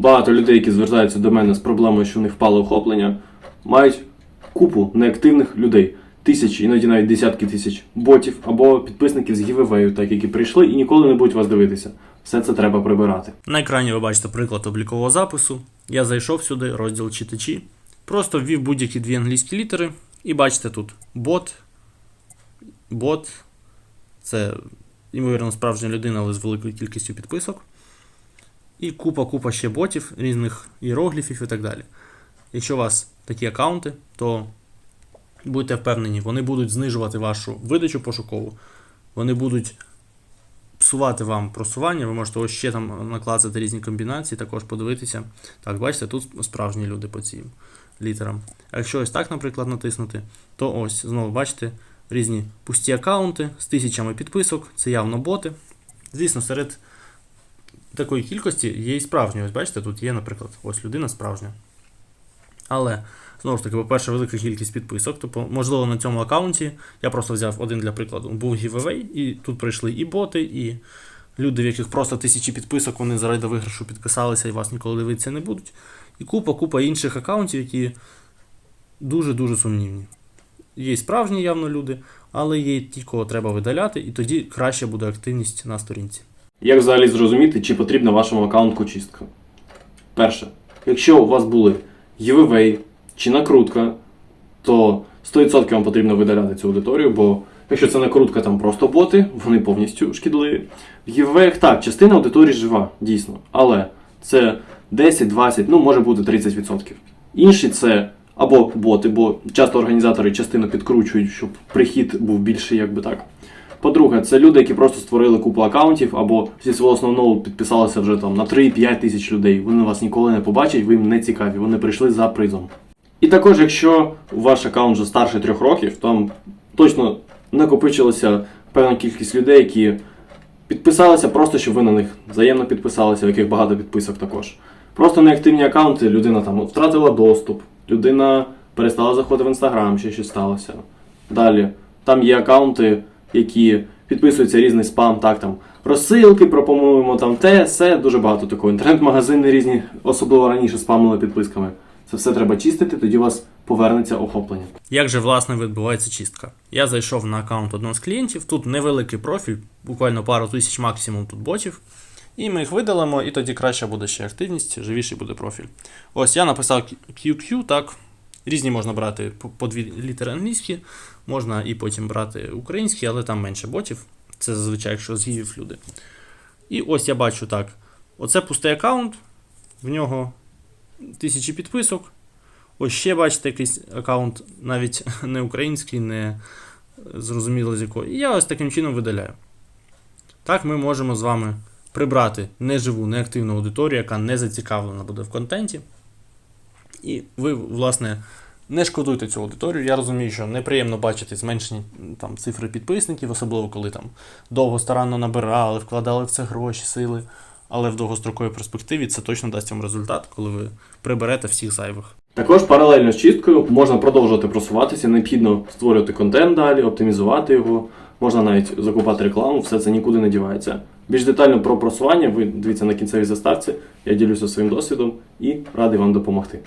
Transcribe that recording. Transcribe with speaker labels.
Speaker 1: багато людей, які звертаються до мене з проблемою, що в них впало охоплення, мають купу неактивних людей. Тисячі, іноді навіть десятки тисяч ботів або підписників з гівевею, так які прийшли і ніколи не будуть вас дивитися. Все це треба прибирати.
Speaker 2: На екрані ви бачите приклад облікового запису. Я зайшов сюди, розділ читачі, просто ввів будь-які дві англійські літери, і бачите тут бот. Бот це, ймовірно, справжня людина, але з великою кількістю підписок. І купа-купа ще ботів, різних іерогліфів і так далі. Якщо у вас такі аккаунти, то будьте впевнені, вони будуть знижувати вашу видачу пошукову, вони будуть псувати вам просування, ви можете ось ще там наклацати різні комбінації, також подивитися. Так, бачите, тут справжні люди по цим літерам. А якщо ось так, наприклад, натиснути, то ось знову бачите різні пусті аккаунти з тисячами підписок, це явно боти. Звісно, серед такої кількості є і справжні. Ось бачите, тут є, наприклад, ось людина справжня. Але, знову ж таки, по-перше, велика кількість підписок. Тобто, можливо, на цьому аккаунті я просто взяв один для прикладу. Був giveaway, і тут прийшли і боти, і люди, в яких просто тисячі підписок, вони заради виграшу підписалися і вас ніколи дивитися не будуть. І купа-купа інших аккаунтів, які дуже-дуже сумнівні. Є справжні явно люди, але є ті, кого треба видаляти, і тоді краще буде активність на сторінці.
Speaker 1: Як взагалі зрозуміти, чи потрібна вашому аккаунту чистка? Перше, якщо у вас були giveaway чи накрутка, то 100% вам потрібно видаляти цю аудиторію, бо якщо це накрутка, там просто боти, вони повністю шкідливі. В giveaway, так, частина аудиторії жива, дійсно, але це 10, 20, ну може бути 30%. Інші це або боти, бо часто організатори частину підкручують, щоб прихід був більший, якби так. По-друге, це люди, які просто створили купу аккаунтів, або зі свого основного підписалися вже там на 3-5 тисяч людей. Вони вас ніколи не побачать, ви їм не цікаві, вони прийшли за призом. І також, якщо ваш аккаунт вже старше трьох років, там точно накопичилася певна кількість людей, які підписалися просто, щоб ви на них взаємно підписалися, в яких багато підписок також. Просто неактивні аккаунти, людина там втратила доступ, людина перестала заходити в інстаграм, ще щось сталося. Далі, там є аккаунти, які підписуються різний спам, так там розсилки, пропонуємо там те, все, дуже багато такого. Інтернет-магазини різні, особливо раніше спамили підписками. Це все треба чистити, тоді у вас повернеться охоплення.
Speaker 2: Як же власне відбувається чистка? Я зайшов на аккаунт одного з клієнтів, тут невеликий профіль, буквально пару тисяч максимум тут ботів. І ми їх видалимо, і тоді краще буде ще активність, живіший буде профіль. Ось я написав QQ, так. Різні можна брати по, дві літери англійські, можна і потім брати українські, але там менше ботів. Це зазвичай, якщо з гівів люди. І ось я бачу так. Оце пустий аккаунт, в нього тисячі підписок. Ось ще бачите якийсь аккаунт, навіть не український, не зрозуміло з якого. І я ось таким чином видаляю. Так ми можемо з вами прибрати неживу, неактивну аудиторію, яка не зацікавлена буде в контенті. І ви, власне, не шкодуйте цю аудиторію. Я розумію, що неприємно бачити зменшені там, цифри підписників, особливо коли там довго старанно набирали, вкладали в це гроші, сили. Але в довгостроковій перспективі це точно дасть вам результат, коли ви приберете всіх зайвих.
Speaker 1: Також паралельно з чисткою можна продовжувати просуватися, необхідно створювати контент далі, оптимізувати його, можна навіть закупати рекламу, все це нікуди не дівається. Більш детально про просування ви дивіться на кінцевій заставці, я ділюся своїм досвідом і радий вам допомогти.